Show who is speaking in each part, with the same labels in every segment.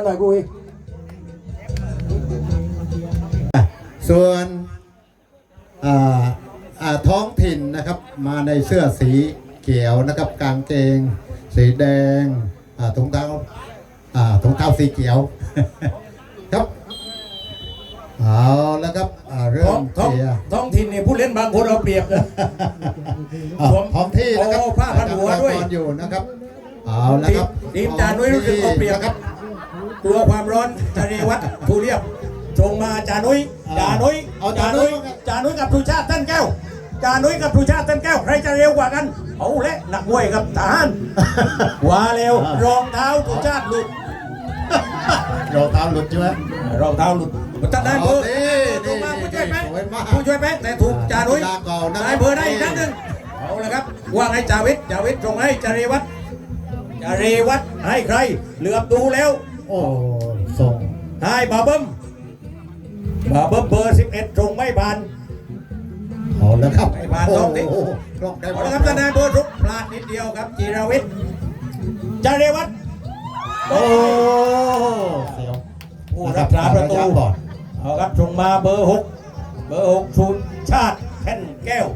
Speaker 1: อลหน่อยคุย
Speaker 2: ส่วนอ่าอ่าท้องถิ่นนะครับมาในเสื้อสีเขียวนะครับกางเกง สีแดงอ่าถุงเท้าอ่าถุงเท้าสีเขียวครับเอาแล้วครับอ่าเรื่
Speaker 1: ท้
Speaker 2: อ
Speaker 1: องงท้อง
Speaker 2: เชียร์
Speaker 1: ท้องถิ่นเนี่ยผู้เล่นบางคนเอาเปรียบนะ
Speaker 2: อ่า
Speaker 1: สวม
Speaker 2: ท้องที่นะครับ
Speaker 1: โอ้ผ้าพันหัวด้วย
Speaker 2: จับรางอยู่นะครับเอาแล้วครับ
Speaker 1: ทีมจานนุ้ยรู้สึกเอาเปรียบ
Speaker 2: นะครับ
Speaker 1: กลัวความร้อนจารีวัฒน์ทูเรียบตรงมาจานุ้ย
Speaker 2: อ่า
Speaker 1: จานุ้ย
Speaker 2: เอาจานุ้ย
Speaker 1: จานุ้ยกับทูชาติต้นแก้วจานุ้ยกับทูชาติต้นแก้วใครจะเร็วกว่ากันเอาและนักมวยกับทหารว่าเร็วรองเท้าทูชาติหลุด
Speaker 2: รองเท้าหลุดใช่ไหม
Speaker 1: รองเท้าหลุดตัดได้เบอร์
Speaker 2: เอาดิ
Speaker 1: ตรงมาผู้ช่วยแป๊ะ
Speaker 2: สวยมาก
Speaker 1: ผู้ช่วยแป๊ะแต่ถูกจานุ้ย
Speaker 2: กีฬาเก่านะครับ
Speaker 1: ได้เบอร์ได้อีกครั้งหนึ่งเอาละครับว่าไงจาวิทจาวิทตรงให้จารีวัฒน์จารีวัฒน์ให้ใครเหลือบดูแล้ว
Speaker 2: โอ้ส่ง
Speaker 1: ให้บาเบิ้มบาเบิ้มเบอร์11ตรงไม่ผ่าน
Speaker 2: เอาแล้วครับ
Speaker 1: ไม่ผ่านต้องติ
Speaker 2: โอ้โหลองได้
Speaker 1: เอาละครับคะแนนเบอร์ทุกพลาดนิดเดียวครับจีรวิทย์จารีวัฒน์
Speaker 2: โอ้เสียว
Speaker 1: ผู้รักษาประตู
Speaker 2: บอด
Speaker 1: เอาครับตรงมาเบอร์6เบอร์6ชูนชาติแท่นแก้ว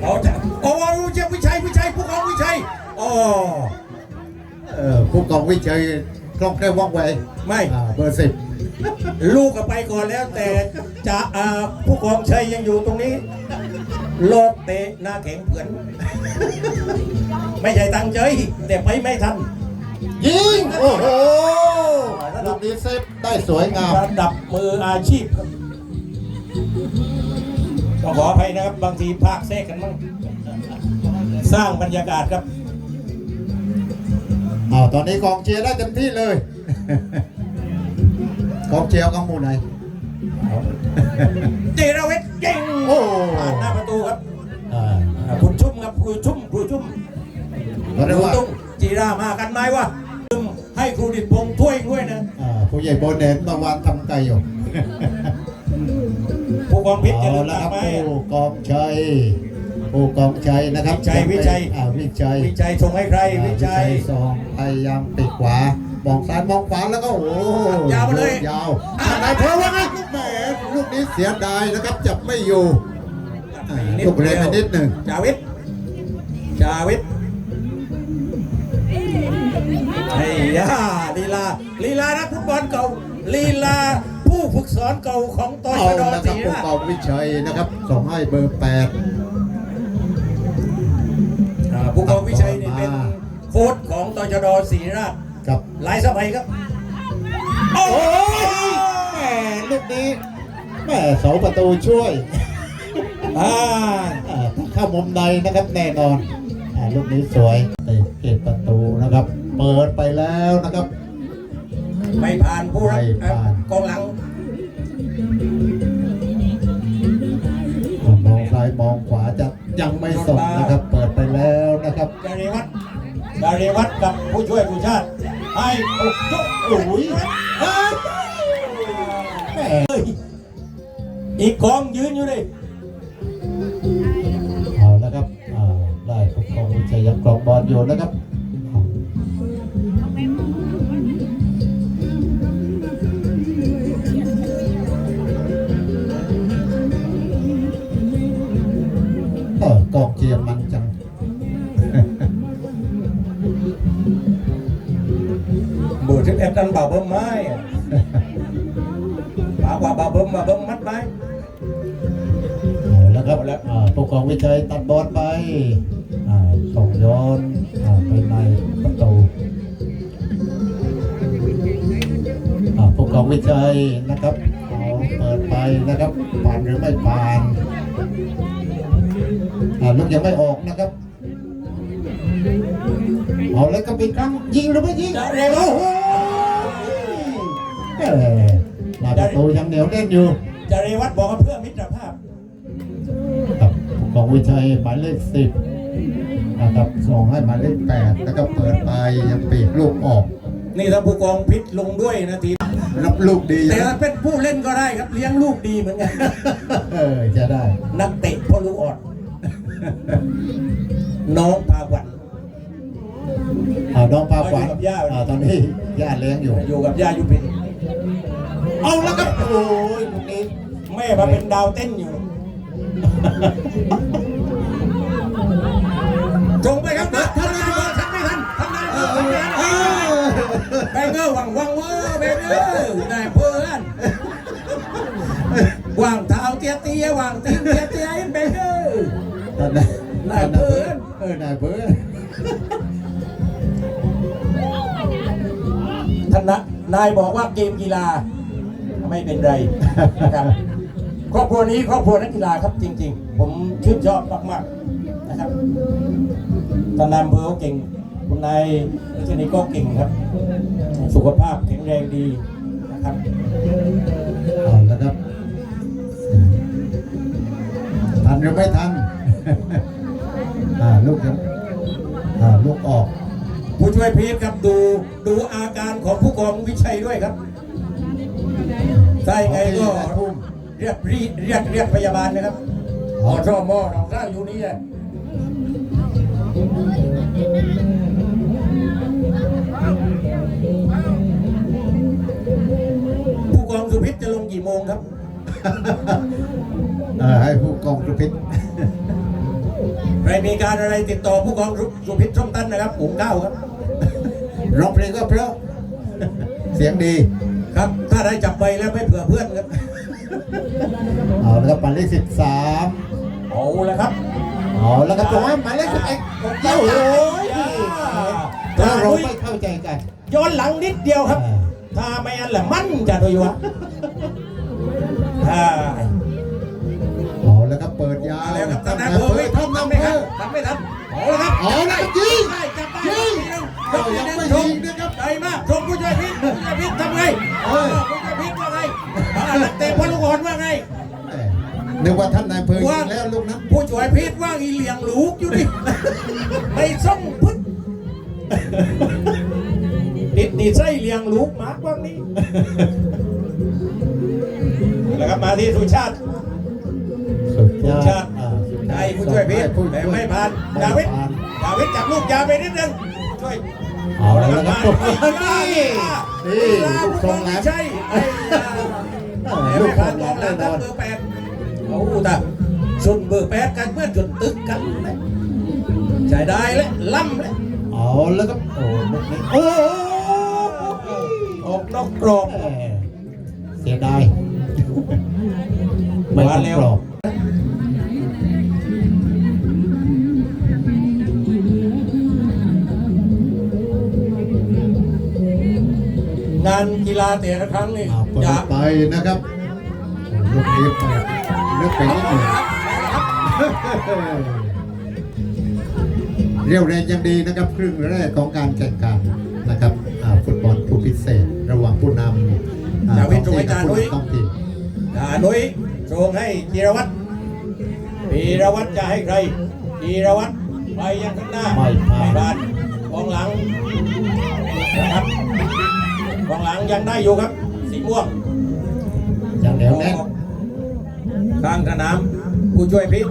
Speaker 1: เอาจะโอ้โหวิชัยวิชัยวิชัยผู้กองวิชัยโอ้
Speaker 2: เออผู้กองวิชัย คล่องแคล่วว่องไว
Speaker 1: ไม่
Speaker 2: อ่าเบอร์สิบ
Speaker 1: ลูกก็ไปก่อนแล้วแต่จะอ่าผู้กองชัยยังอยู่ตรงนี้ โลกเตะหน้าแข็งเผื่อน ไม่ใช่ตั้งใจแต่ไปไม่ทัน
Speaker 2: ยิง โอ้โหลูกนี้เซฟได้สวยงาม
Speaker 1: ระดับมืออาชีพครับต้องขออภัยนะครับ บางทีภาคแทรกกันมั่งสร้างบรรยากาศครับ
Speaker 2: อ้าวตอนนี้กองเชียร์ได้เต็มที่เลย กองเชียร์กองหมู่ไหน
Speaker 1: เจรวิทย์ยิง
Speaker 2: โอ้
Speaker 1: ผ่านหน้าประตูครับ
Speaker 2: อ่า
Speaker 1: อ่าคุณชุ่มครับครูชุ่มครูชุ่ม
Speaker 2: ก็เรียกว่า
Speaker 1: ตุ้งจีรามากันไหมวะให้ครูดิดพงษ์ถ้วยด้วยนะ
Speaker 2: อ่าผู้ใหญ่โบนเนนเมื่อวานทำไก่อยู่
Speaker 1: ผู้กองพิษจะ
Speaker 2: เอา
Speaker 1: ลืม
Speaker 2: ละ
Speaker 1: ตา
Speaker 2: ครับ
Speaker 1: ไหม
Speaker 2: ผู้กองชัย ผู้กองชัยนะครับ
Speaker 1: วิชัยวิชัย
Speaker 2: อ่าวิชัย
Speaker 1: วิจัยส่งให้ใคร
Speaker 2: อ่า
Speaker 1: วิจัย
Speaker 2: สองพยายามปิดขวามองซ้ายมองขวาแล้วก็โอ้โห
Speaker 1: ยาวมาเลย
Speaker 2: ยาวอ่านายเพราะว่าไงลูกแหมลูกนี้เสียดายนะครับจับไม่อยู่อ่าลูกเรนไปนิดหนึ่ง
Speaker 1: จาวิทจาวิทไอ้ยาลีลาลีลานักฟุตบอลเก่าลีลาผู้ฝึกสอนเก่าของต
Speaker 2: เอา
Speaker 1: ชด
Speaker 2: ละค
Speaker 1: ศ
Speaker 2: รับ
Speaker 1: รี
Speaker 2: ผู้
Speaker 1: ราช
Speaker 2: กองวิชัยนะครับส่งให้เบอร์แปด
Speaker 1: ชดศรีราช
Speaker 2: กับ
Speaker 1: หลายสมัยครับ โอ้
Speaker 2: โอ้
Speaker 1: ย
Speaker 2: ยแหมลูกนี้แหมเสาประตูช่วย
Speaker 1: อ่า
Speaker 2: อ่าถ้าเข้ามุมในนะครับแน่นอนอ่าลูกนี้สวยเตะเกตประตูนะครับ เปิดไปแล้วนะครับ
Speaker 1: ไม่ผ่านผู้รับ
Speaker 2: ไม่ผ่าน
Speaker 1: กองหลัง
Speaker 2: มองซ้ายมองขวาจะยังไม่ส่งนะครับ เปิดไปแล้วนะครับ
Speaker 1: ดาริวัตร ดาริวัตรกับผู้ช่วยผู้ชาติ ให้โอ้โหโอ้ยแม่เอ้ยอีกกองยืนอยู่ดิ
Speaker 2: เอาแล้วครับอ่าได้ปกครองวิชัยยังกรองบอลอยู่นะครับ
Speaker 1: วิ
Speaker 2: ชัยตัดบอลไปส่งย้อนไปในประตูอ่าปกองวิชัยนะครับเอเปิดไปนะครับผ่านหรือไม่ผ่านลูกยังไม่ออกนะครับเอาแล้วก็เป็นครั้งยิงหรือไม่ยิง
Speaker 1: ดาริวั
Speaker 2: โอ้
Speaker 1: ตร
Speaker 2: โหแหม่หน้าประตูยังเหนียวแน่นอยู่
Speaker 1: ดาริวัตรบอกเพื่อมิตรภาพ
Speaker 2: ชัยหมายเลขสิบนะครับส่งให้หมายเลขแปดแล้วก็เปิดไปยังปีกลูกออก
Speaker 1: นี่ถ้าผู้กองพิษลงด้วยนะที
Speaker 2: รับลูกดี
Speaker 1: แต่
Speaker 2: นะ
Speaker 1: ถ้าเป็นผู้เล่นก็ได้ครับเลี้ยงลูกดีเหมือนกัน
Speaker 2: เออจะได้
Speaker 1: นักเตะพอลูกอ่อน น้องพาวัน
Speaker 2: อ่าน้องพาฝัน
Speaker 1: อยู่กับย่า
Speaker 2: อ่าตอนนี้ย่าเลี้ยงอยู่
Speaker 1: อยู่กับย่ายุพิน
Speaker 2: เอาแล้วครับโอ้ยตรงนี้
Speaker 1: แม่มาเป็นดาวเต้นอยู่ จงไปครับนะท่านนายบอกท่านไม่ทันท่านนายบอกท่านไม่ทันเออแบงเกอร์หวังหวังเวอร์แบงเกอร์นายเพื่อนวางเท้าเตี้ยเตี้ยวางตีนเตี้ยเตี้ยแบงเกอร์
Speaker 2: นนั้น
Speaker 1: นายเพื่อน
Speaker 2: เออนายเพื่อน
Speaker 1: ท่านนะนายบอกว่าเกมกีฬาไม่เป็นไรนะครับ ครอบครัวนี้ครอบครัวนักกีฬาครับจริง ๆ ผมชื่นชอบมากๆนะครับท่านนายอำเภอก็เก่งคุณนายรัชนีก็เก่งครับ สุขภาพแข็งแรงดีนะครับ
Speaker 2: เอาแล้วครับทันหรือไม่ทันอ่าลูกยังอ่าลูกออก
Speaker 1: ผู้ช่วยพีทครับดูดูอาการของผู้กองวิชัยด้วยครับถ้ายังไงก็ เรียกเรียกเรียกเรียกพยาบาลนะครับอชมอเราสร้างอยู่นี่แหละผู้กองสุพิษจะลงกี่โมงครับ
Speaker 2: เอ่อให้ผู้กองสุพิษ
Speaker 1: ใครมีการอะไรติดต่อผู้กองสุพิษช่องตันนะครับผมเก้าครับ
Speaker 2: ร้องเพลงก็เพราะเสียงดี
Speaker 1: ครับ ถ้าได้จับไปแล้วไม่เผื่อเพื่อนครับ
Speaker 2: เอาแล้วครับหมายเลขสิบสาม
Speaker 1: เอาละครับ
Speaker 2: เอาแล้วครับตรงนั้นหมายเลขสิบเอ็ดเจ้าโอ้ยถ้าเราไม่เข้าใจกัน
Speaker 1: ย้อนหลังนิดเดียวครับ
Speaker 2: อ่า
Speaker 1: ถ้าไม่อันแหละมันจะโดยวะอ่า
Speaker 2: เอาแล้วครับเปิดยาว
Speaker 1: เอาแล้วครับ
Speaker 2: ท่า
Speaker 1: ท่าน
Speaker 2: น
Speaker 1: นาย
Speaker 2: อำ
Speaker 1: อำ
Speaker 2: เภ
Speaker 1: เภ
Speaker 2: อ
Speaker 1: อ
Speaker 2: ท่าน
Speaker 1: ทำ
Speaker 2: นำ
Speaker 1: ไม่
Speaker 2: เภ
Speaker 1: ทัน
Speaker 2: อ
Speaker 1: ทำไม่ทันเอาละครับ
Speaker 2: เอาแล้วครับยิง
Speaker 1: ได้จับได้
Speaker 2: ยิง
Speaker 1: ยก
Speaker 2: ยังไม่
Speaker 1: ช
Speaker 2: ยิ
Speaker 1: ม
Speaker 2: งนะครับ
Speaker 1: ใจมากชมผู้ช่วยพิษผู้ช่วยพิษทำไง
Speaker 2: เออ
Speaker 1: ผู้ช่วยพิษว่าไงอ่านักเตะพอลูกอ่อนว่าไง
Speaker 2: แหม่นึกว่าท่านนายอำเภอยิ
Speaker 1: ว่าง
Speaker 2: แล้วลูกนั้น
Speaker 1: ผู้ช่วยพิษว่างอีเหลียงลูกอยู่ดิไม่ส่งพึ่งติดดีไส้เลียงลูกมากว่างนี้แล้วครับมาที่สุชาติ
Speaker 2: สุดยอด
Speaker 1: ชาติ
Speaker 2: อ่าสุดยอด
Speaker 1: ให้ผู้ช่วยพิษ
Speaker 2: ให้ผู้
Speaker 1: แต่
Speaker 2: ช่วย
Speaker 1: ไม่ผ่าน
Speaker 2: ไม่
Speaker 1: ดาวิด
Speaker 2: ผ่าน
Speaker 1: ดาวิดจับลูกยาไปนิดนึงช่วย
Speaker 2: เอาแล้วครับ
Speaker 1: ม
Speaker 2: นี่นี่ลูกทรงแหลม
Speaker 1: ใช่
Speaker 2: ลูกทรงแหลมแน่นอน
Speaker 1: เบอร์แปดเอาตาสุดเบอร์แปดกันเมื่อจุดตึกกันใช้ได้เลยล่ำเลย
Speaker 2: เอาแล้วครับโอ้ลูกนี้โอ้
Speaker 1: ออกนอกกรอบ
Speaker 2: เสียดายไม่ต้องกรอบ
Speaker 1: งานกีฬาแต่ละครั้งนี่
Speaker 2: อ่าเปิ
Speaker 1: จะ
Speaker 2: ดไปนะครับโอ้ลูกนี้ไปนึกไปนิดหนึ่งเรียวแรงยังดีนะครับ ครึ่งแรกของการแข่งขันนะครับอ่าฟุตบอลผู้พิเศษ ระหว่างผู้นำอ่า
Speaker 1: จาวิ
Speaker 2: ท้
Speaker 1: ท
Speaker 2: อง
Speaker 1: ย์ตรง
Speaker 2: ถิ่
Speaker 1: ไป
Speaker 2: นกับ
Speaker 1: จาน
Speaker 2: ผู้
Speaker 1: นุ้ย
Speaker 2: นำท้องถิ่น
Speaker 1: อ่านุ้ยส่งให้จีรวัตรจีรวัตรจะให้ใครจีรวัตรไปยังข้างหน้า
Speaker 2: ไม่ผ่าน
Speaker 1: ผ่านกองหลังนะครับ กองหลังยังได้อยู่ครับ สีม่วง
Speaker 2: อย่างเหนียวแน่น
Speaker 1: ข้างสนามผู้ช่วยพิษ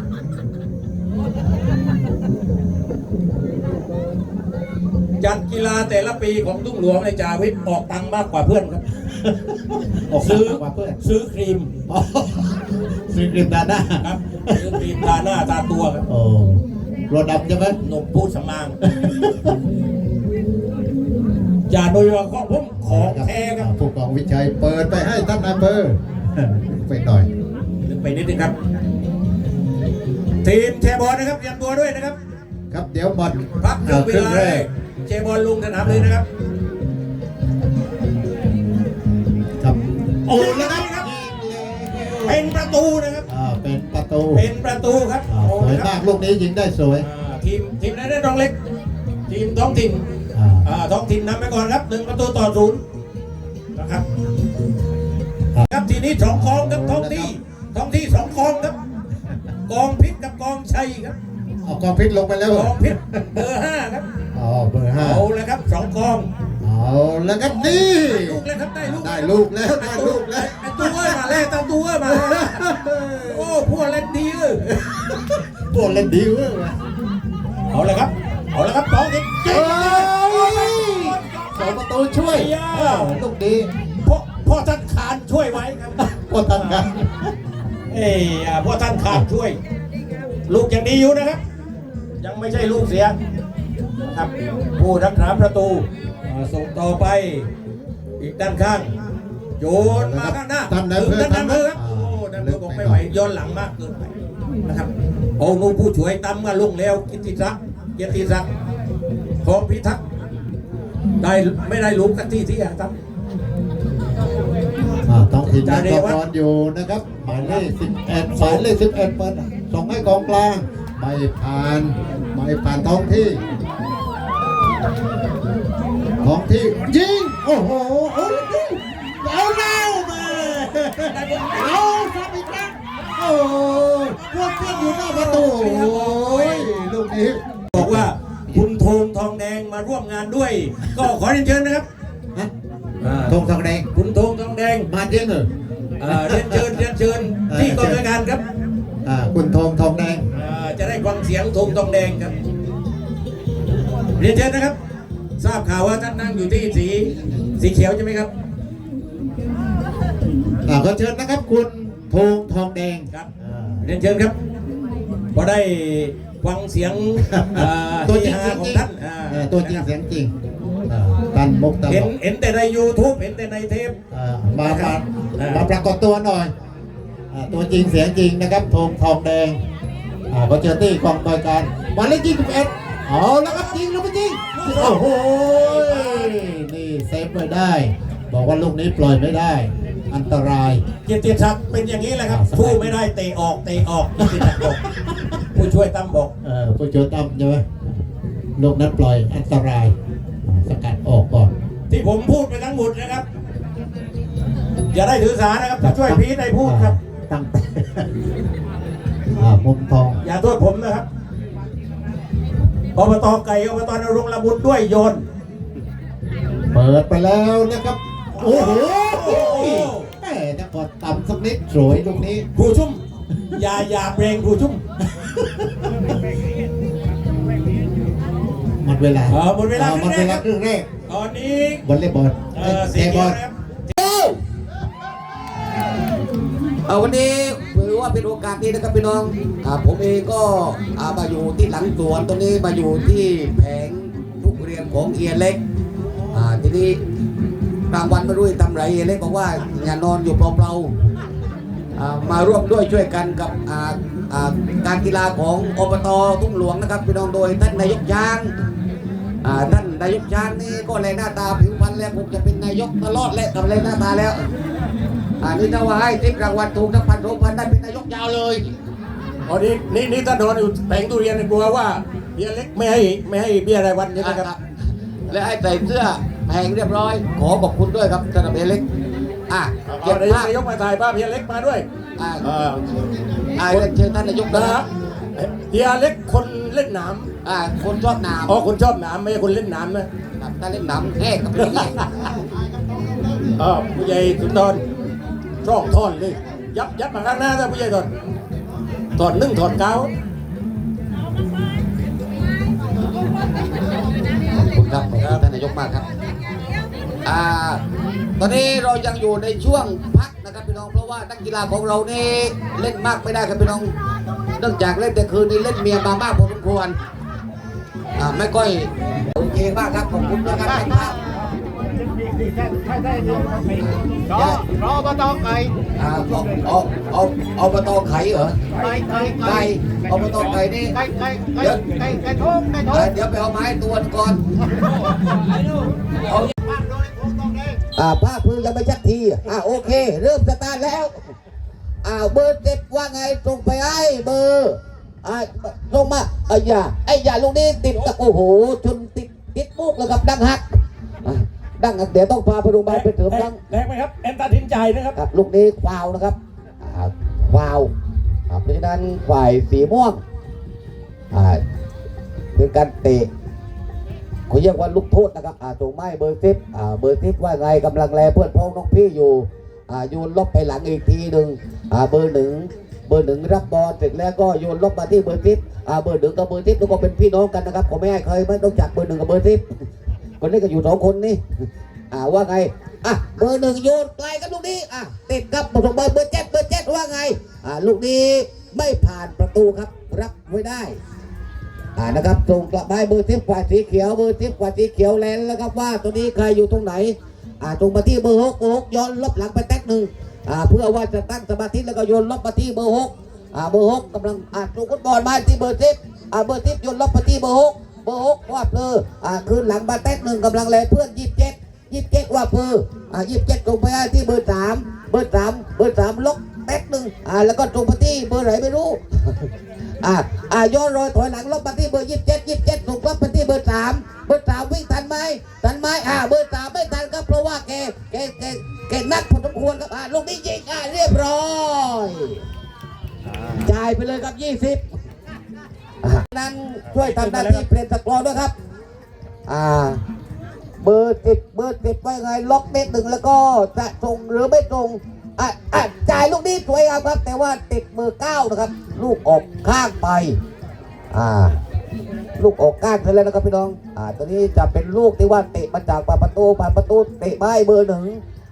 Speaker 1: จัดกีฬาแต่ละปีของตุ้งหลวงในจาวิทย์ออกตังค์มากกว่าเพื่อนครับ
Speaker 2: ออก
Speaker 1: ซื้อ
Speaker 2: กว่าเพื่อน
Speaker 1: ซื้อครีม
Speaker 2: อ๋อซื้อกรีมดาหน้า
Speaker 1: ครับซื้อครีมทาหน้าทาตัวครับ
Speaker 2: โอ้รถดำใช่ไหม
Speaker 1: นมพูดสำมางอย่าโดยว่าของผม ของแท้ครับ
Speaker 2: ผู้กองวิชัยเปิดไปให้ท่านนายอำเภอไปหน่อย
Speaker 1: ลึกไปนิดนึงครับ ทีมแชร์บอลนะครับเตรียมตัวด้วยนะครับ
Speaker 2: ครับเดี๋ยวหมด
Speaker 1: พักครึ่งเว
Speaker 2: ครึ่ง
Speaker 1: ลา
Speaker 2: แร
Speaker 1: เลย
Speaker 2: ก
Speaker 1: แชร์บอลลงสนามเลยนะครับ
Speaker 2: ครับโอ้
Speaker 1: โอ้
Speaker 2: แล้
Speaker 1: แล้วว
Speaker 2: ค
Speaker 1: ค
Speaker 2: รั
Speaker 1: รั
Speaker 2: บบ
Speaker 1: เป็นประตูนะครับ
Speaker 2: อ่าเป็นประตู
Speaker 1: เป็นประตูครับ
Speaker 2: อ่า
Speaker 1: โอ้
Speaker 2: สวย
Speaker 1: นะค
Speaker 2: มา
Speaker 1: รั
Speaker 2: ก
Speaker 1: บ
Speaker 2: ลูกนี้ยิงได้สวย
Speaker 1: อ่าทีมทีมไหนได้รองเล็ก ทีมท้องถิ่น
Speaker 2: อ่า
Speaker 1: อ่า ท้องถิ่นนำไปก่อนครับหนึ่งประตูต่อศูนย์นะครับ ครับทีนี้สองกองครับท้องที่ท้องที่สองกองครับ กองพิษกับกองชัยครับ
Speaker 2: เอากองพิษลงไปแล้ว
Speaker 1: กองพิษเบอร์ห้าครับ
Speaker 2: อ๋อเบอร์ห้า
Speaker 1: เอาแล้วครับสองกอง
Speaker 2: เอาแล้วครับนี่
Speaker 1: ลูกเลยครับได้ลูก
Speaker 2: ได้ลูกแล้วได้ลูกแล้ว
Speaker 1: ไอ้ตัวมาแล้วตาตัวมาแล้วโอ้พวกเล่นดีเออ
Speaker 2: พวกเล่นดีเว้ย
Speaker 1: เอาเลยครับเอาเลยครับท้องถิ่น
Speaker 2: เอ้ยาวลูกนี้
Speaker 1: พ่อพ่อท่านขานช่วยไว้ครับ
Speaker 2: โอ้ตันครับ
Speaker 1: เอ้ยอ่าพ่อท่านขานช่วย ลูกยังดีอยู่นะครับ ยังไม่ใช่ลูกเสียนะครับผู้รักษาประตูอ่าส่งต่อไปอีกด้านข้างโยนมาข้างหน้า
Speaker 2: ท่านนายอำเภอ
Speaker 1: ท่านนายอำเภอครับ
Speaker 2: อ่า
Speaker 1: โอ้ท่านนายอำเภอบอกไม่ไหวย้อนหลังมากเกินไปนะครับเอาหนูผู้ช่วยตำมาลุงแล้วกิตติศักดิ์เกียรติศักดิ์ทองพิทักษ์ ได้ไม่ได้ลูกสักที่ที่อะครับ
Speaker 2: อ่าต้องถิ่น
Speaker 1: จา
Speaker 2: นัก
Speaker 1: เรวัต
Speaker 2: บอลอยู่นะครับ หมายเลขสิบเอ็ดหมายเลขสิบเอ็ดเปิดส่งให้กองกลางไม่ผ่านไม่ผ่านท้องที่ ท้องที่ยิงโอ้โหโอ้ยเอาแล้วมาเอาซ้ำอีกแล้วโอ้ยพวกเพื่อนอยู่หน้าประตูโอ้ยลูกนี้
Speaker 1: บอกว่า คุณธงทองแดงมาร่วมงานด้วย ก็ขอเรียนเชิญนะครับ
Speaker 2: ฮะ
Speaker 1: อ่า
Speaker 2: ธงทองแดง
Speaker 1: คุณธงทองแดง
Speaker 2: มาจริงเหรอ
Speaker 1: อ่าเรียนเชิญเรียนเชิญที่กองงานครับ
Speaker 2: อ่าคุณธงทองแดง
Speaker 1: อ่าจะได้ฟังเสียงธงทองแดงครับ เรียนเชิญนะครับ ทราบข่าวว่าท่านนั่งอยู่ที่สีสีเขียวใช่ไหมครับ
Speaker 2: อ่าขอเชิญนะครับ คุณธงทองแดง
Speaker 1: ครับ
Speaker 2: อ่า
Speaker 1: เรียนเชิญครับพอได้ ฟังเสียงอ่า
Speaker 2: ตัวจริง
Speaker 1: เฮ
Speaker 2: เสีย
Speaker 1: ฮางของ
Speaker 2: จริง
Speaker 1: ท่านอ่า
Speaker 2: เออตัวจริงเสียงจริงอ่าตันมุกตล
Speaker 1: เห็น
Speaker 2: ก
Speaker 1: เห็นแต่ใน YouTube เห็นแต่ในเทป
Speaker 2: อ่ามามา
Speaker 1: อ่าม
Speaker 2: มาปรากฏตัวหน่อยอ่าตัวจริงเสียงจริงนะครับธงทองแดงอ่าขอเชิญที่กองบริการหมายเลขยี่สิบเอ็ดเอาแล้วครับจริงหรือไม่จริงโอ้โหนี่เซฟไว้ได้ บอกว่าลูกนี้ปล่อยไม่ได้ อันตราย
Speaker 1: เกียรติศักดิ์เป็นอย่างนี้แหละครับ
Speaker 2: อ่าสบาย
Speaker 1: ผู้ไม่ได้เตะออกเตะออกเกียรติศักดิ์บอก ผู้ช่วยตั้มบอก
Speaker 2: เออผู้ช่วยตั้มใช่ไหมลูกนั้นปล่อยอันตรายอ่าสกัดออกก่อน
Speaker 1: ที่ผมพูดไปทั้งหมดนะครับ อย่าได้ถือสานะครับผู้ช่วยพีทได้พูดครับ
Speaker 2: ตั้งแต่อ่ามุมทอง
Speaker 1: อย่าโทษผมนะครับอบตไก่อบตนรงค์ละมุนด้วยโยน
Speaker 2: เปิดไปแล้วนะครับ โอ้โห
Speaker 1: โอ้โห
Speaker 2: แม่ถ้ากดต่ำสักนิดสวยตรงนี้
Speaker 1: ครูชุ่ม อย่าอย่าเบรงครูชุ่ม
Speaker 2: หมดเวลา
Speaker 1: เออหมดเวลา
Speaker 2: ออหมดเวลาครึ่งแรก
Speaker 1: ตอนนี้
Speaker 2: วอลเลย์บอล
Speaker 1: เอ่อ
Speaker 2: เตะ
Speaker 1: สี
Speaker 2: บ
Speaker 1: เขีย
Speaker 2: อ
Speaker 1: ว
Speaker 2: ล
Speaker 1: นะครับ
Speaker 3: เอ่อวันนี้ถือว่าเป็นโอกาสดีนะครับพี่น้องอาผมเองก็อ่ามาอยู่ที่หลังสวนตรงนี้มาอยู่ที่แผงทุเรียนของเอียเล็กอ่าทีนี้กลางวันไม่รู้จะทำไรเอียเล็กบอกว่าอย่านอนอยู่เปล่าๆอ่ามาร่วมด้วยช่วยกันกับอ่าอ่า การกีฬาของอบตทุ่งหลวงนะครับพี่น้องโดยท่านนายกยางอ่าท่านนายกยางนี่ก็แลหน้าตาผิวพรรณแล้วคงจะเป็นนายกตลอดแหละกับแลหน้าตาแล้วอันนี้ถ้าว่าให้ทิปรางวัลถูกทั้งพันสองพันได้เป็นนายกยาวเลย
Speaker 1: อ๋อนี่นี่นี่ถ้านอนอยู่แผงทุเรียนกลัวว่าเบียร์เล็กไม่ให้ไม่ให้เบียร์รายวันใช่ไหมครับ
Speaker 3: และให้ใส่เสื้อแพงเรียบร้อย ขอขอบคุณด้วยครับสำหรับเอเล็กอะ
Speaker 1: เอา
Speaker 3: เก็บ
Speaker 1: นายก
Speaker 3: ภาพ
Speaker 1: นายกมาถ่ายภาพเบียร์เล็กมาด้วย
Speaker 3: อะ
Speaker 1: เออ
Speaker 3: อะเชิญท่านนายก
Speaker 1: นะ
Speaker 3: นะ
Speaker 1: ฮะเบียร์เล็กคนเล่นหนาม
Speaker 3: อะคนชอบหนาม
Speaker 1: อ๋อคนชอบหนามไม่ใช่คนเล่นหนามนะ
Speaker 3: ครับถ้าเล่นหนามแห้กับเป็นไง
Speaker 1: เออผู้ใหญ่สุนทรช่องท่อนเลยยับยับมาข้างหน้าถ้าผู้ใหญ่ถอดถอดนึ่งถอดเก้า
Speaker 3: ขอบคุณครับขอบคุณท่านนายกมากครับ อ่า ตอนนี้เรายังอยู่ในช่วงพักนะครับพี่น้องเพราะว่านักกีฬาของเรานี่เล่นมากไม่ได้ครับพี่น้อง เนื่องจากเล่นแต่คืนนี้เล่นเมียมามากพอสมควรอ่าไม่ค่อยโอเคมากครับขอบคุณนะครับท่านครับ
Speaker 4: รอรออบตไก่
Speaker 3: อ่าเอาเอาเอาเอาปตไข่เหรอ
Speaker 4: ไก่ไก่
Speaker 3: ไก่เอาปตไข่นี่
Speaker 4: ไก่ไก่ไก่ไก่ไก่ท้องไก่ท้อ
Speaker 3: อ่างเดี๋ยวไปเอาไม้ตัวหนึ่งก่อนเอา
Speaker 4: องแดง
Speaker 3: อ่าภาคพื้นยังไม่ชักที อ่าโอเค เริ่มสตาร์ทแล้ว อ่าเบอร์เจ็ดว่าไงส่งไปไอ้เบอร์อ่าลงมาไอ้ยาไอ้ยาลูกนี้ติดกับโอ้โหจนติดติดมุกแล้วครับดังหักอะดังหักเดี๋ยวต้องพาไปโรงพยาบาลไปเสริมดัง
Speaker 1: แรงไหมครับแอนตาทินใจนะครับ
Speaker 3: ครับลูกนี้ฟาวล์นะครับอ่าฟาวล์อ่าเพราะฉะนั้นฝ่ายสีม่วงอ่าเป็นการเตะ เขาเรียกว่าลูกโทษนะครับอ่าตรงไม้เบอร์ซิปอ่าเบอร์ซิปว่าไงกำลังแลเพื่อนพ้องน้องพี่อยู่อ่าโยนลบไปหลังอีกทีหนึ่งอ่าเบอร์หนึ่งเบอร์หนึ่งรับบอลเสร็จแล้วก็โยนลบมาที่เบอร์ซิปอ่าเบอร์หนึ่งกับเบอร์ซิปแล้วก็เป็นพี่น้องกันนะครับผมไม่ให้ใครไม่ต้องจักเบอร์หนึ่งกับเบอร์ซิปคนนี้ก็อยู่สองคนนี่อ่าว่าไงอะเบอร์หนึ่งโยนไกลครับลูกนี้อะติดครับส่งไปเบอร์เจ็ดเบอร์เจ็ดว่าไงอ่าลูกนี้ไม่ผ่านประตูครับรับไว้ได้ อ่านะครับส่งกลับไปเบอร์ทิพกว่าสีเขียวเบอร์ทิพกว่าสีเขียวแล้วนะครับว่าตัวนี้ใครอยู่ตรงไหนอ่าตรงมาที่เบอร์หกหกย้อนลบหลังไปแท็กหนึ่งอ่าเพื่อว่าจะตั้งสมาธิแล้วก็โยนลบมาที่เบอร์หกอ่าเบอร์หกกำลังอ่าตรงฟุตบอลมาที่เบอร์ทิพอ่าเบอร์ทิพโยนลบมาที่เบอร์หกเบอร์หกว่าเพลออ่าคืนหลังมาแท็กหนึ่งกำลังแลเพื่อนยี่สิบเจ็ดยี่สิบเจ็ดว่าเพลออ่ายี่สิบเจ็ดตรงไปที่เบอร์สามเบอร์สามเบอร์สามล็อก แท็กหนึ่งอ่าแล้วก็ตรงไปที่เบอร์ไหนไม่รู้ อ่าอ่าย้อนรอยถอยหลังลบมาที่เบอร์ยี่สิบเจ็ดยี่สิบเจ็ดถูกลบมาที่เบอร์สามเบอร์สามวิ่งทันไหมทันไหมอ่าเบอร์สามไม่ทันครับเพราะว่าแกแกแกแกนักพอสมควรครับอ่าลูกนี้ยิงอ่าเรียบร้อยจ่ายไปเลยครับยี่สิบนั้นช่วยทำหน้าที่เปลี่ยนสกอร์ด้วยครับ อ่าเบอร์สิบเบอร์สิบว่าไงล็อกเน็ตหนึ่งแล้วก็จะส่งหรือไม่ส่ง อะอะจ่ายลูกนี้สวยงามครับ แต่ว่าติดเบอเก้านะครับ ลูกออกข้างไปอ่าลูกออกก้านไปแล้วนะครับพี่น้อง อ่า ตัวนี้จะเป็นลูกที่ว่าเตะมาจากปากประตูปากประตูเตะไม้เบอร์หนึ่ง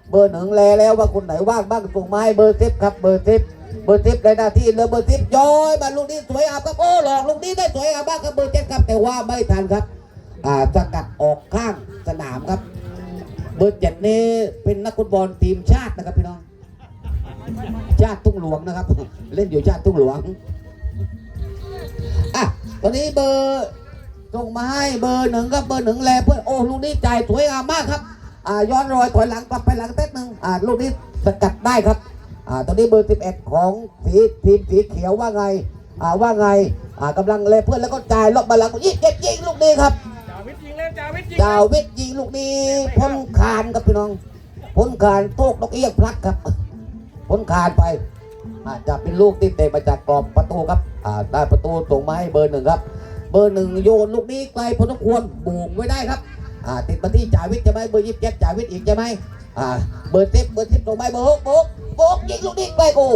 Speaker 3: เบอร์หนึ่งแลแล้วว่าคนไหนว่างบ้างส่งไม้เบอร์สิบครับ เบอร์สิบเบอร์สิบในหน้าที่แล้วเบอร์สิบย้อยมาลูกนี้สวยงามครับโอ้หลอกลูกนี้ได้สวยงามมากครับเบอร์เจ็ดครับแต่ว่าไม่ทันครับ อ่าสกัดออกข้างสนามครับ เบอร์เจ็ดนี่เป็นนักฟุตบอลทีมชาตินะครับพี่น้อง ชาติทุ่งหลวงนะครับ เล่นอยู่ชาติทุ่งหลวงอะตอนนี้เบอร์ส่งมาให้เบอร์หนึ่งครับเบอร์หนึ่งแลเพื่อนโอ้ลูกนี้จ่ายสวยงามมากครับอ่าย้อนรอยถอยหลังกลับไปหลังเต้นหนึ่งอ่าลูกนี้สกัดได้ครับอ่าตอนนี้เบอร์สิบเอ็ดของสีทีมสีเขียวว่าไงอ่าว่าไงอ่ากำลังแลเพื่อนแล้วก็จ่ายลบมาหลังยิงเก็บยิงลูกนี้ครับ
Speaker 4: จาวิทยิงเล่นจาวิทยิง
Speaker 3: ดาววิทย์ยิงลูกนี้พ้นคานครับพี่น้องพ้นคานโตกนกเอี้ยงพลัดครับ พ้นคานไปอาจจะเป็นลูกที่เตะมาจากกรอบประตูครับได้ประตูส่งมาให้เบอร์หนึ่งครับ เบอร์หนึ่งโยนลูกนี้ไกลพอสมควรบูงไว้ได้ครับติดมาที่จ่าวิทย์ใช่ไหมเบอร์ยี่สิบเจ็ดจ่าวิทย์อีกใช่ไหมเบอร์สิบเบอร์สิบส่งไปเบอร์หกเบอร์หกบกยิงลูกนี้ไกลโอ้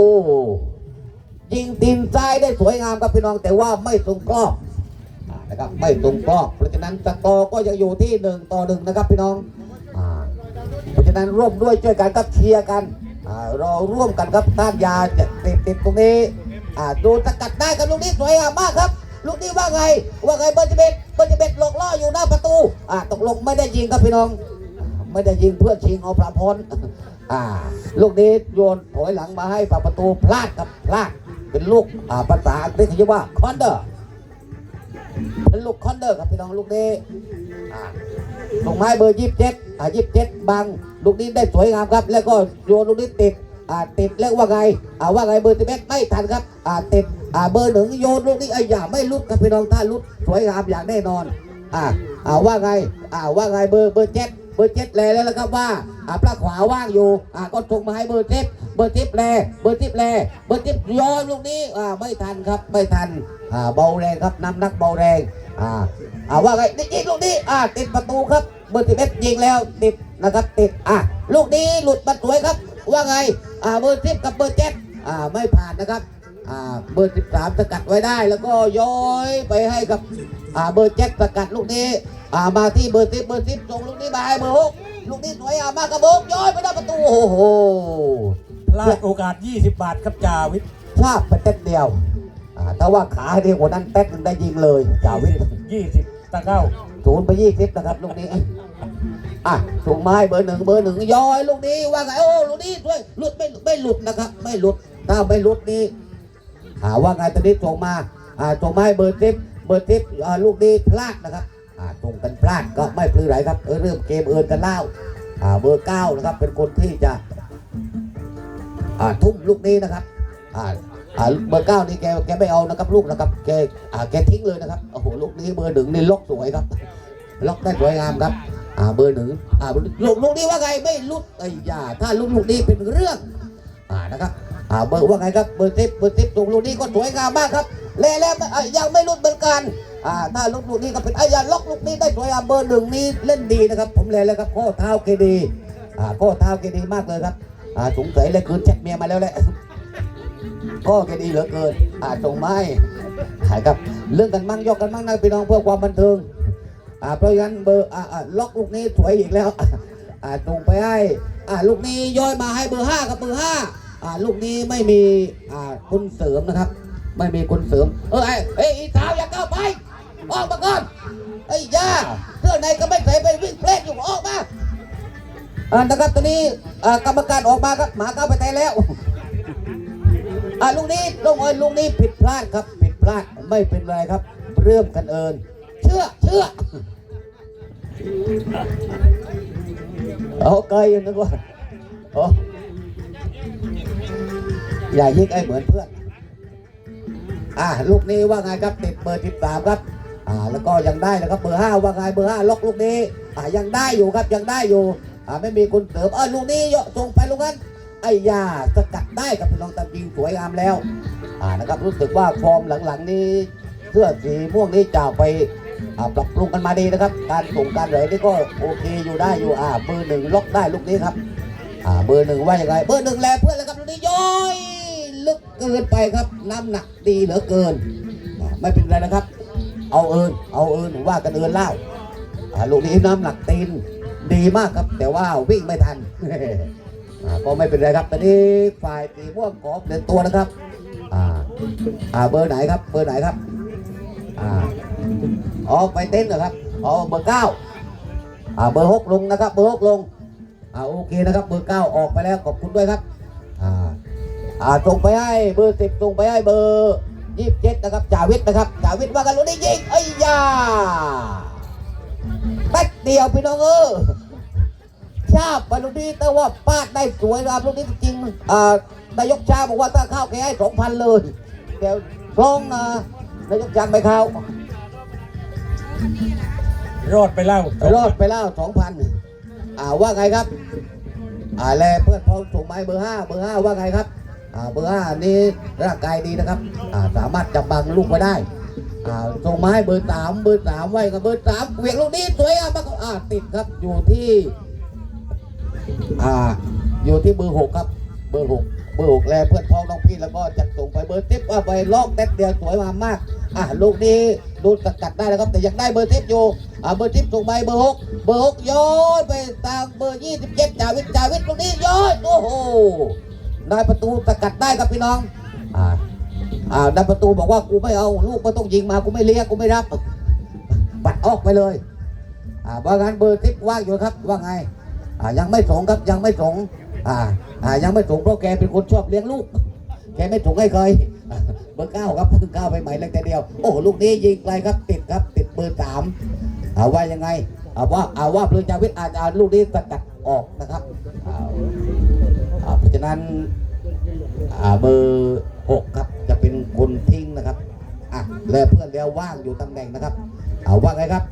Speaker 3: ยิงตีนซ้ายได้สวยงามครับพี่น้องแต่ว่าไม่ตรงกรอบอ่านะครับไม่ตรงกรอบเพราะฉะนั้นสกอร์ก็ยังอยู่ที่หนึ่งต่อหนึ่งนะครับพี่น้องเพราะฉะนั้นร่วมด้วยช่วยกันครับเชียร์กัน เราร่วมกันครับต้านยาติดติดตรงนี้ดูสกัดได้ครับลูกนี้สวยงามมากครับ ลูกนี้ว่าไง ว่าไงเบอร์จิเบตเบอร์จิเบตหลอกล่ออยู่หน้าประตูอ่าตกลงไม่ได้ยิงครับพี่น้อง ไม่ได้ยิงเพื่อชิงเอาประพลอ่าลูกนี้โยนถอยหลังมาให้ปากประตูพลาดครับพลาดเป็นลูกอ่าภาษาอังกฤษเขาเรียกว่าคอนเดอร์เป็นลูกคอนเดอร์ครับพี่น้องลูกนี้อ่าส่งไม้เบอร์ยี่สิบเจ็ดยี่สิบเจ็ดบัง ลูกนี้ได้สวยงามครับ แล้วก็โยนลูกนี้ติดอ่าติดแล้วว่าไงอ่าว่าไงเบอร์สิเอ็ดไม่ทันครับอ่าติดอ่าเบอร์หนึ่งโยนลูกนี้ไอ้อย่าไม่ลุดครับพี่น้องถ้าลุดสวยงามอย่างแน่นอนอ่าอ่าว่าไงอ่าว่าไงเบอร์เบอร์เจ็ดเบอร์เจ็ดแลแล้วนะครับว่าอ่าปลาขวาว่างอยู่อ่าก็ส่งมาให้เบอร์เจ็ดเบอร์ทิปแลเบอร์ทิปแลเบอร์ทิปโยนลูกนี้อ่าไม่ทันครับไม่ทันอ่าเบาแรงครับน้ำนักเบาแรงอ่าอ่าว่าไงนี่ยิงลูกนี้อ่าติดประตูครับ เบอร์สิบเอ็ดยิงแล้วติดนะครับติดอะลูกนี้หลุดมาสวยครับ ว่าไงอ่าเบอร์สิบกับเบอร์เจ็ดอ่าไม่ผ่านนะครับอ่าเบอร์สิบสามสกัดไว้ได้ แล้วก็ย้อยไปให้กับอ่าเบอร์เจ็ดสกัดลูกนี้อ่ามาที่เบอร์สิบเบอร์สิบส่งลูกนี้มาให้เบอร์หกลูกนี้สวยอ่ามากกับเบอร์หกย้อยไปได้ประตูโอ้โห
Speaker 1: พลาดโอกาส 20 บาทครับจาวิทย์
Speaker 3: พลาดไปเต้นเดียวอ่าถ้าว่าขาให้ดีกว่านั้นเต้นหนึ่งได้ยิงเลยจ่าวิทย์
Speaker 1: 20ตะเก้า
Speaker 3: ศูนย์ไปยี่สิบนะครับลูกนี้อะส่งไมาให้เบอร์หนึ่งเบอร์หนึ่งย้อยลูกนี้ว่าไงโอ้ลูกนี้ด้วยหลุดไม่ไม่หลุดนะครับ ไม่หลุดถ้าไม่หลุดนี้หาว่าไงตอนนี้ส่งมาอ่าส่งมาเบอร์สิบเบอร์สิบอ่าลูกนี้พลาดนะครับอ่าส่งกันพลาดก็ไม่พลื้อไหลครับเออเริ่มเกมเอินกันเล่าอ่าเบอร์เก้านะครับ เป็นคนที่จะอ่าทุ่มลูกนี้นะครับอ่าอ่าเบอร์เก้านี่แกแกไม่เอานะครับลูกนะครับแกอ่าแกทิ้งเลยนะครับโอ้โหลูกนี้เบอร์หนึ่งนี่ล็อกสวยครับ ล็อกได้สวยงามครับอ่าเบอร์หนึ่งอ่าลูกลูกนี้ว่าไงไม่ลุดไอ้ยาถ้าลุกลูกนี้เป็นเรื่องอ่านะครับอ่าเบอร์ว่าไงครับเบอร์ทิปเบอร์ทิปตรงลูกนี้ก็สวยงามมากครับแล้วแล้วอ่ยังไม่ลุดเหมือนกันอ่าถ้าลุกลูกนี้ก็เป็นไอ้ยาล็อกลูกนี้ได้สวยงามเบอร์หนึ่งนี้เล่นดีนะครับ ผมเลยแล้วครับข้อเท้าเกดีอ่าข้อเท้าเกดีมากเลยครับอ่าสงสัยเลยคืนแจ็คเมียมาแล้วแหละข้อเกดีเหลือเกินอาส่งไม้ขายครับเรื่องกันมั่งยกกันมั่งนะพี่น้องเพื่อความบันเทิง อ่าเพราะฉะนั้นเบอร์อ่าอ่าล็อกลูกนี้สวยอีกแล้วอ่าตรงไปให้อ่าลูกนี้ย้อยมาให้เบอร์ห้ากับเบอร์ห้าอ่าลูกนี้ไม่มีอ่าคนเสริมนะครับ ไม่มีคนเสริม เออไอ้เอ้ยอีสาวอย่าเข้าไป ออกมาก่อนไอ้ย่าเสื้อในก็ไม่ใส่ไปวิ่งเพลงอยู่ออกมาอ่านะครับตอนนี้อ่ากรรมการออกมาครับหมาเข้าไปแทนแล้วอ่าลูกนี้ลงเอยลูกนี้ผิดพลาดครับผิดพลาดไม่เป็นไรครับ เริ่มกันเอินเชื่อเชื่อ เอาไกลยังนึกว่าโอ้อย่ายิงไอ้เหมือนเพื่อน อ่าลูกนี้ว่าไงครับติดเบอร์สิบสามครับ อ่า แล้วก็ยังได้นะครับเบอร์ห้าว่าไงเบอร์ห้าล็อกลูกนี้ อ่ายังได้อยู่ครับยังได้อยู่ อ่าไม่มีคนเสริมเออลูกนี้ส่งไปลูกนั้นไอ้ยาสกัดได้ครับพี่น้องตะยิงสวยงามแล้ว อ่านะครับรู้สึกว่าฟอร์มหลังๆนี้เสื้อสีม่วงนี้จากไป ปรับปรุงกันมาดีนะครับ การส่งการเหลยนี่ก็โอเคอยู่ได้อยู่อ่าเบอร์หนึ่งล็อกได้ลูกนี้ครับอ่าเบอร์หนึ่งว่าอย่างไรเบอร์หนึ่งแลเพื่อนแล้วครับลูกนี้ย้อยลึกเกินไปครับน้ำหนักดีเหลือเกิน ไม่เป็นไรนะครับ เอาเอินเอาเอินว่ากันเอินเล่าอ่าลูกนี้น้ำหนักตีนดีมากครับ แต่ว่าวิ่งไม่ทันอ่าก็ไม่เป็นไรครับตอนนี้ฝ่ายสีม่วงขอเปลี่ยนตัวนะครับอ่าอ่าเบอร์ไหนครับเบอร์ไหนครับอ่า ออกไปเต้นเหรอครับอ๋อเบอร์เก้าอ่าเบอร์หกลงนะครับเบอร์หกลงอ่าโอเคนะครับเบอร์เก้าออกไปแล้วขอบคุณด้วยครับอ่าอ่าส่งไปให้เบอร์สิบส่งไปให้เบอร์ยี่สิบเจ็ดนะครับจ่าวิทย์นะครับจ่าวิทย์ว่ากันรู้ได้ยิงไอ้ยาแป๊กเดียวพี่น้องเออชาบไปลูกนี้แต่ว่าปาดได้สวยนะครับลูกนี้จริงอ่านายกชาบอกว่าถ้าเข้าแกให้สองพันเลยเดี๋ยวกล้องนะนายกจางไปเข้า ร
Speaker 1: อดไปแล้ว
Speaker 3: รอดไปแล้วสองพันอ่าว่าไงครับ อ่าแลเพื่อนพ้องส่งไม้เบอร์ห้าเบอร์ห้าว่าไงครับ อ่าเบอร์ห้านี่ร่างกายดีนะครับ อ่าสามารถจับบังลูกไว้ได้ อ่าส่งไม้เบอร์สามเบอร์สามไว้กับเบอร์สามเหวี่ยงลูกนี้สวยอะมากอ่าติดครับอยู่ที่ อ่าอยู่ที่เบอร์หกครับ เบอร์หก เบอร์หกแล้วเพื่อนพ้องน้องพี่แล้วก็จัดส่งไปเบอร์ทิปว่าไปลอกแต๊ดเดียวสวยมามากอ่าลูกนี้ดูสกัดได้แล้วครับแต่ยังได้เบอร์ทิปอยู่อ่าเบอร์ทิปส่งไปเบอร์หกเบอร์หกย้อนไปตามเบอร์ยี่สิบเจ็ดจาวิทจาวิทลูกนี้ย้อนโอ้โหได้ประตูสกัดได้ครับพี่น้องอ่าอ่าได้ประตูบอกว่ากูไม่เอาลูกไม่ต้องยิงมากูไม่เลี้ยงกูไม่รับปัดออกไปเลยอ่าว่างั้นเบอร์ทิปว่างอยู่ครับว่าไงอ่ายังไม่ส่งครับยังไม่ส่งอ่า อ่ายังไม่ส่งเพราะแกเป็นคนชอบเลี้ยงลูก แกไม่ส่งให้ใครอ่าเบอร์เก้าครับเบอร์เก้าไปใหม่เลยแต่เดียว โอ้ลูกนี้ยิงไกลครับติดครับ ติดเบอร์สามอ่าว่ายังไงอ่าว่าอ่าว่าเพลินจาวิทย์อาจจะลูกนี้สกัดออกนะครับอ่าเพราะฉะนั้นอ่าเบอร์หกครับจะเป็นคนทิ้งนะครับอะแล้วเพื่อนแล้วว่างอยู่ตำแหน่งนะครับอ่าว่าไงครับ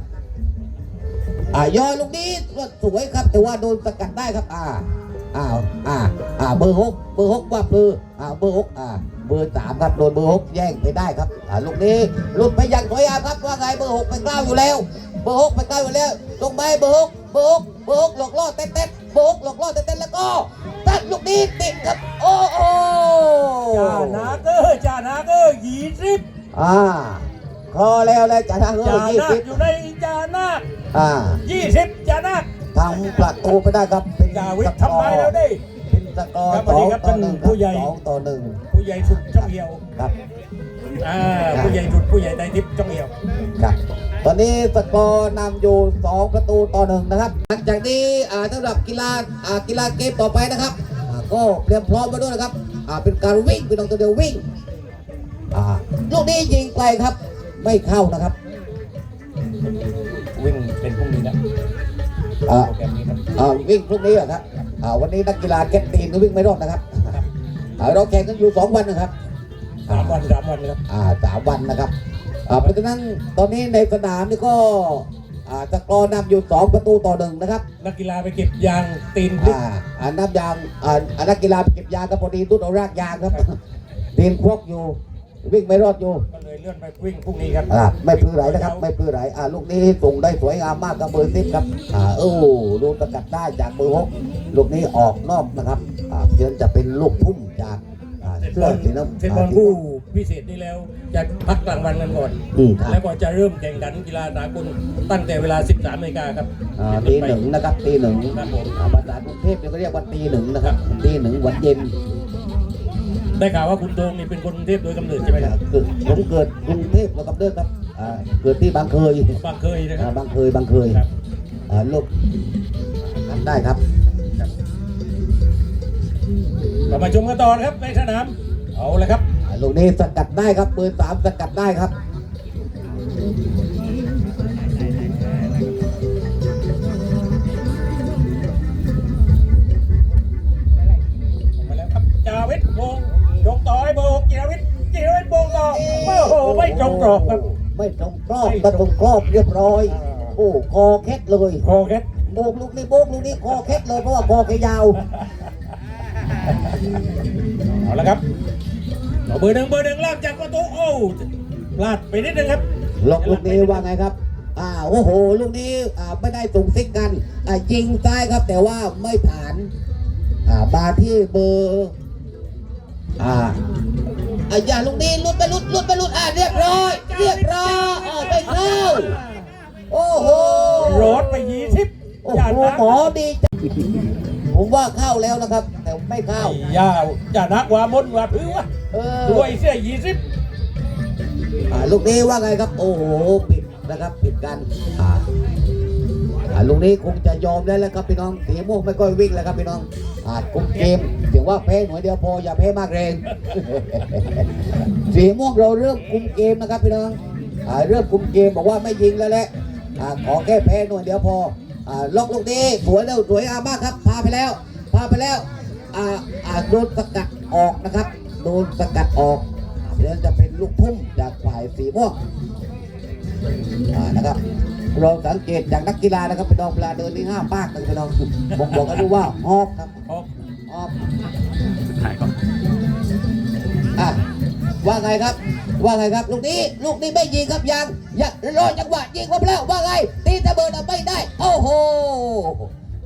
Speaker 3: อ่ายอยลูกนี้สวยครับ แต่ว่าโดนสกัดได้ครับอ่า อ้าวอ่าอ่าเบอร์หกเบอร์หกว่าเบอร์อ่าเบอร์หกอ่าเบอร์สามครับโดนเบอร์หกแย่งไปได้ครับอ่าลูกนี้หลุดไปอย่างสวยงามครับว่าไงเบอร์หกไปกล้าวอยู่แล้ว เบอร์หกไปกล้าวอยู่แล้วลงไปเบอร์หกเบอร์หกเบอร์หกหลอกล่อเต้นเต้นเบอร์หกหลอกล่อเต้นเต้นแล้วก็ตัดลูกนี้ติดครับโอ้โห
Speaker 1: จ่านาเกอร์จ่านาเกอร์ยี่สิบ
Speaker 3: อ่าคอแล้วแล้วจะทางเอ
Speaker 1: จ่า
Speaker 3: อยี่
Speaker 1: นา
Speaker 3: สิ
Speaker 1: ก
Speaker 3: บ
Speaker 1: อยู่ในจ่านาค
Speaker 3: อ่า
Speaker 1: ยี่สิบจ่านา ค
Speaker 3: ทำประตูไปได้ครับ เป็น
Speaker 1: จ่าวิทย์ทำได้แล้วดิ
Speaker 3: เป็นสกอร์
Speaker 1: ครับ
Speaker 3: ส
Speaker 1: สวัส
Speaker 3: อ
Speaker 1: ดี
Speaker 3: ง
Speaker 1: ครับ
Speaker 3: ต่อ
Speaker 1: ท่าน
Speaker 3: หนึ่ง
Speaker 1: ผู้ใหญ่
Speaker 3: สองต่อหนึ่ง
Speaker 1: ผู้ใหญ่สุดช่องเหี่ยว
Speaker 3: ครับ
Speaker 1: อ่าผู้ใหญ่สุดผู้ใหญ่ไตรทิพย์ช่องเหี่ยว
Speaker 3: ครับตอนนี้สกอร์นำอยู่สองประตูต่อหนึ่งนะครับ หลังจากนี้อ่าสำหรับกีฬาอ่ากีฬาเกมต่อไปนะครับอ่าก็เตรียมพร้อมไว้ด้วยนะครับอ่าเป็นการวิ่งเป็นองตัวเดียววิ่งอ่าลูกนี้ยิงไกลครับ ไม่เข้านะครับ
Speaker 1: วิ่งเป็นพรุ่งนี้นะ
Speaker 3: อ่า
Speaker 1: โปรแกรมนี้ครับ
Speaker 3: อ่าวิ่งพรุ่งนี้เหรอครับอ่าวันนี้นักกีฬาเก็ตตีนก็วิ่งไม่รอดนะครับอ่าเราแข่งกันอยู่สองวันนะครับ
Speaker 1: สามวันสามวันนะครับ
Speaker 3: อ่าสามวันนะครับอ่าเพราะฉะนั้นตอนนี้ในสนามนี่ก็อ่าสกอร์นำอยู่สองประตูต่อหนึ่งนะครับ
Speaker 1: นักกีฬาไปเก็บยางตีนพลิก
Speaker 3: อ่าอ่านับยางอ่าอ่านักกีฬาไปเก็บยางก็พอดีตุ้นเอารากยางครับตีนครกอยู่ วิ่งไม่รอดอยู่
Speaker 1: ก็เลยเลื่อนไปวิ่งพรุ่งนี้ครับ
Speaker 3: อ่าไม่ปลื้อไหลนะครับ ไม่ปลื้อไหลอ่าลูกนี้ส่งได้สวยงามมากกับเบอร์สิบครับอ่าโอ้ลูกสกัดได้จากเบอร์หกลูกนี้ออกนอกนะครับอ่าเพื่อนจะเป็นลูกพุ่มจากอ่า
Speaker 1: เสร็จ
Speaker 3: เสื้
Speaker 1: บ
Speaker 3: อ
Speaker 1: อล
Speaker 3: สีน้ำ
Speaker 1: เสร็จบอล
Speaker 3: อ่า
Speaker 1: คู่พิเศษนี้แล้วจะพักกลางวันกันก่อน
Speaker 3: อืมครับ
Speaker 1: แล้วก็จะเริ่มแข่งขันกีฬาสากลตั้งแต่เวลา 13นาฬิกาครับ
Speaker 3: อ่าตีหนึ่งนะครับตีหนึ่ง
Speaker 1: ครับผม
Speaker 3: อ่าภาษากรุงเทพเนี่ยก็เรียกว่าตีหนึ่งนะครับตีหนึ่งวันเย็น
Speaker 1: ได้ข่าวว่าคุณโตงนี่เป็นคนกรุงเทพโดยกำเนิดใช่ไหมครับ
Speaker 3: เกิดผมเกิดกรุงเทพแล้วกับเดินครับอ่าเกิดที่บางเคย
Speaker 1: บางเคยนะค
Speaker 3: อ่า
Speaker 1: รับบา
Speaker 3: งเคยบางเคย
Speaker 1: ครับ
Speaker 3: อ่าลูกทำได้ครับ
Speaker 1: เรามาชมกันต่อนะครับในสนามเอาเลยครับ
Speaker 3: อ่าลูกนี้สกัดได้ครับปืนสามสกัดได้ครับ
Speaker 1: ไม่ตรงกรอบครับ
Speaker 3: ไม่ตรงกรอบกระตรงกรอบเรียบร้อย โอ้คอแคทเลย
Speaker 1: โอเค
Speaker 3: โบกลูกนี้โบกลูกนี้คอแคทเลยเพราะว่าคอแกยาว
Speaker 1: เอาละครับเอาเบอร์หนึ่งเบอร์หนึ่งลากจากประตูโอ้พลาดไปนิดนึงครับ
Speaker 3: ล็อกลูกนี้ว่าไงครับอ่าโอ้โหลูกนี้อ่าไม่ได้ส่งซิกกันอ่ายิงซ้ายครับแต่ว่าไม่ผ่านอ่าบาที่เบอร์อ่า อ่าอย่าลูกนี้ลุดไปลุดลุดไปลุดอ่าเรียบร้อย เรียบร้อยอ่าไม่เข้า โอ้โห
Speaker 1: โรดไปยี่สิบ
Speaker 3: โอ้
Speaker 1: อย่า
Speaker 3: โห
Speaker 1: นัก
Speaker 3: หมอดีจังผมว่าเข้าแล้วนะครับ แต่ไม่เข้า
Speaker 1: อย่าอย่านักว่ามนว่าพื้นวะ
Speaker 3: เออ
Speaker 1: ด้วยเสื้อยี่สิบ
Speaker 3: อ่าลูกนี้ว่าไงครับ โอ้โหปิดนะครับ ปิดกันอ่าอ่าลูกนี้คงจะยอมได้แล้วครับพี่น้องสีม่วงไม่ค่อยวิ่งแล้วครับพี่น้องอ่าคุมเกมถึง ว่าแพ้หน่วยเดียวพออย่าแพ้มากแรง สีม่วงเราเริ่มคุมเกมนะครับพี่น้องอ่าเริ่มคุมเกมบอกว่าไม่ยิงแล้วแหละอ่าขอแค่แพ้หน่วยเดียวพออ่าล็อกลูกนี้สวยแล้วสวยงามากครับ พาไปแล้ว พาไปแล้วอ่าอ่าโดนสกัดออกนะครับโดนสกัดออกเดี๋ยวจะเป็นลูกพุ่มจากฝ่ายสีม่วงนะครับเราสังเกตจากนักกีฬานะครับพี่น้องเวลาเดินนี่ห้ามปากันพี่น้องผมบอกกันดูว่าฮอกครับฮอก
Speaker 1: ถ่ายก่อน
Speaker 3: อะว่าไงครับ ว่าไงครับ ลูกนี้ลูกนี้ไม่ยิงครับยังยังรอจังหวะยิงมาแล้วว่าไง ตีเสมอน่ะไม่ได้ โอ้โห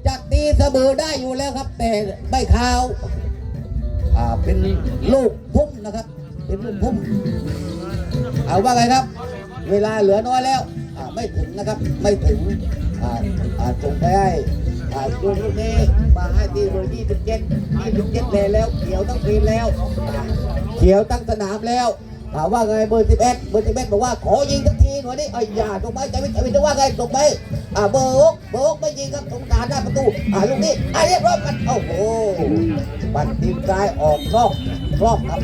Speaker 3: จากตีเสมอได้อยู่แล้วครับ แต่ไม่เข้าวอ่าเป็นลูกพุ่มนะครับ เป็นลูกพุ่มเอาว่าไงครับ เวลาเหลือน้อยแล้วอ่าไม่ถึงนะครับ ไม่ถึงอ่าอ่าจงไปให้อ่า ดูลูกนี้มาให้ที่เบอร์27 27เลยแล้ว เขียวตั้งทีมแล้ว เขียวตั้งสนามแล้วถามว่าไงเบอร์11เอ็ดเบอร์11บเอ็ดบอกว่าขอยิงทักทีหน่อยดิไอ้ยาตรงไปใจวิทย์ใจวิทย์ว่าไงตรงไปอ่าเบอร์หกเบอร์หกไม่ยิงครับตรงกลางหน้าประตูอ่าลูกนี้อ่าเรียบร้อยกันโอ้โหปัดทีมซ้ายออกนอกรอบครับ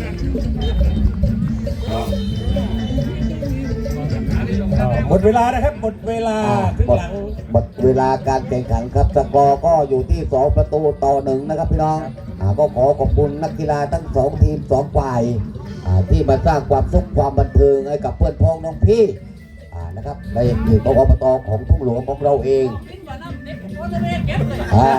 Speaker 1: หมดเวลานะครับ หมดเวลาครึ่ง
Speaker 3: หมด
Speaker 1: หลัง
Speaker 3: หมดเวลาการแข่งขันครับสกอร์ก็อยู่ที่ 2 ประตูต่อหนึ่งนะครับพี่น้องอ่าก็ขอขอบคุณนักกีฬาทั้งสองทีมสองฝ่ายอ่าที่มาสร้างความสุขความบันเทิงให้กับเพื่อนพ้องน้องพี่อ่านะครับในเขตอบตของทุ่งหลวงของเราเองอ่า